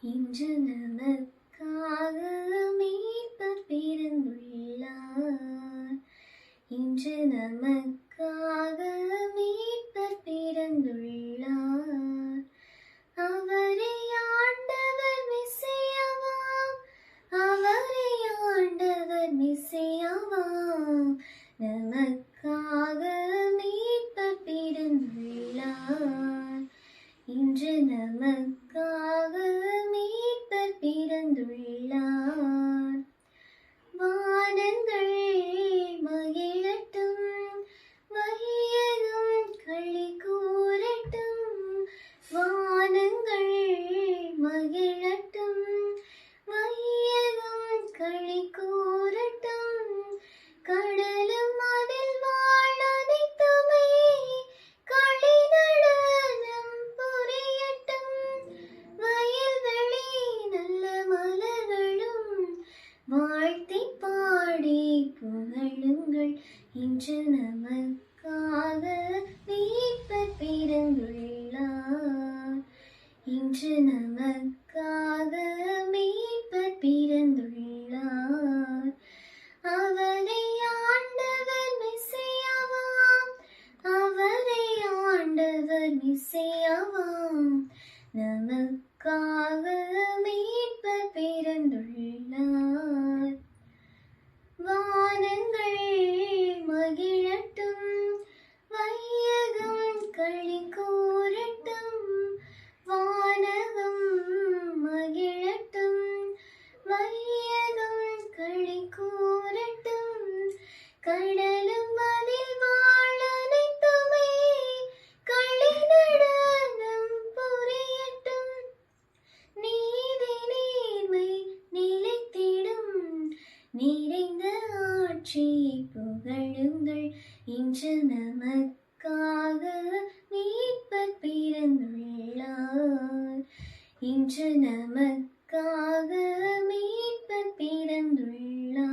இன்று நமக்காக மீட்பர் பிறந்துள்ளார். இன்று நமக்காக மீட்பர் பிறந்துள்ளார். அவரே ஆண்டவர் மிசையவாம் அவரே ஆண்டவர் மிசையவாம் நமக்காக மீட்பர் பிறந்துள்ளார். இன்று நமக்கு இன்று நமக்காக மீட்பர் பிறந்துள்ளார். இன்று நமக்காக மீட்பர் பிறந்துள்ளார். அவரை ஆண்டவர் மிசையவாம். அவரை ஆண்டவர் மிசையவாம். கடலும் அதில் வாழ அனைத்துமே களி நடனம் புரியட்டும். நீதி நேர்மை நிலைத்திடும். நிறைந்த ஆட்சி புகழுங்கள். இன்று நமக்காக மீட்பர் பிறந்துள்ளார். இன்று நமக்காக மீட்பர் பிறந்துள்ளார்.